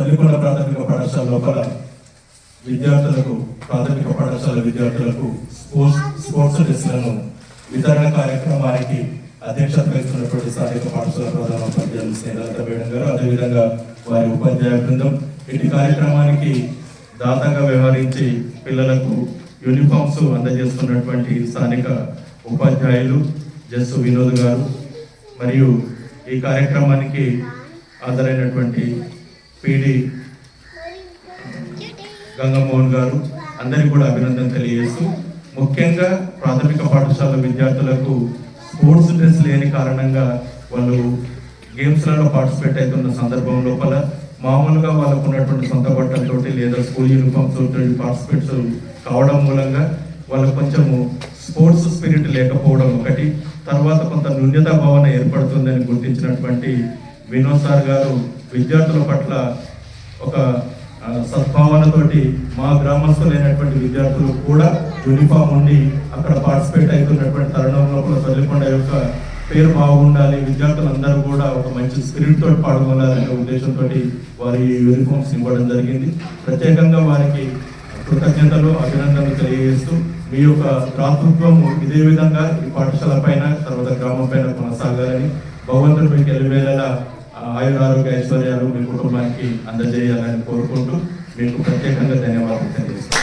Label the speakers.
Speaker 1: తల్లికొండ ప్రాథమిక పాఠశాల లోపల విద్యార్థులకు ప్రాథమిక పాఠశాల విద్యార్థులకు స్పోర్ట్స్ స్పోర్ట్స్ డెస్లను వితరణ కార్యక్రమానికి అధ్యక్షత వహిస్తున్నటువంటి స్థానిక పాఠశాల ప్రధాన ఉపాధ్యాయులు స్నేహలత మేడం గారు. అదేవిధంగా వారి ఉపాధ్యాయ బృందం ఇటు కార్యక్రమానికి దాతగా వ్యవహరించి పిల్లలకు యూనిఫామ్స్ అందజేస్తున్నటువంటి స్థానిక ఉపాధ్యాయులు జస్సు వినోద్ గారు. మరియు ఈ కార్యక్రమానికి హాజరైనటువంటి పీడి గంగమోహన్ గారు అందరికీ కూడా అభినందన తెలియజేస్తూ ముఖ్యంగా ప్రాథమిక పాఠశాల విద్యార్థులకు స్పోర్ట్స్ డ్రెస్ లేని కారణంగా వాళ్ళు గేమ్స్లలో పార్టిసిపేట్ అవుతున్న సందర్భం లోపల మామూలుగా వాళ్ళకు ఉన్నటువంటి సొంత బట్టలతో లేదా స్కూల్ యూనిఫామ్స్ తోటి పార్టిసిపేట్స్ కావడం మూలంగా వాళ్ళకు కొంచెము స్పోర్ట్స్ స్పిరిట్ లేకపోవడం ఒకటి. తర్వాత కొంత న్యూన్యతా భావన ఏర్పడుతుందని గుర్తించినటువంటి వినోద్ సార్ గారు విద్యార్థుల పట్ల ఒక సద్భావనతోటి మా గ్రామస్తులైనటువంటి విద్యార్థులు కూడా యూనిఫామ్ ఉండి అక్కడ పార్టిసిపేట్ అవుతున్నటువంటి తరుణం లోపల తల్లికొండ యొక్క పేరు బాగుండాలి విద్యార్థులందరూ కూడా ఒక మంచి స్పిరిట్ తోటి పాల్గొనాలనే ఉద్దేశంతో వారి యూనిఫామ్స్ ఇవ్వడం జరిగింది. ప్రత్యేకంగా వారికి కృతజ్ఞతలు అభినందనలు తెలియజేస్తూ మీ యొక్క దాతృత్వం ఇదే విధంగా ఈ పాఠశాల పైన తర్వాత గ్రామం పైన కొనసాగాలని భగవంతుడు మీకు ఎలివేళలా ఆయుర ఆరోగ్య ఐశ్వర్యాలు మీ కుటుంబానికి అందజేయాలని కోరుకుంటూ మీకు ప్రత్యేకంగా ధన్యవాదాలు తెలియజేస్తాను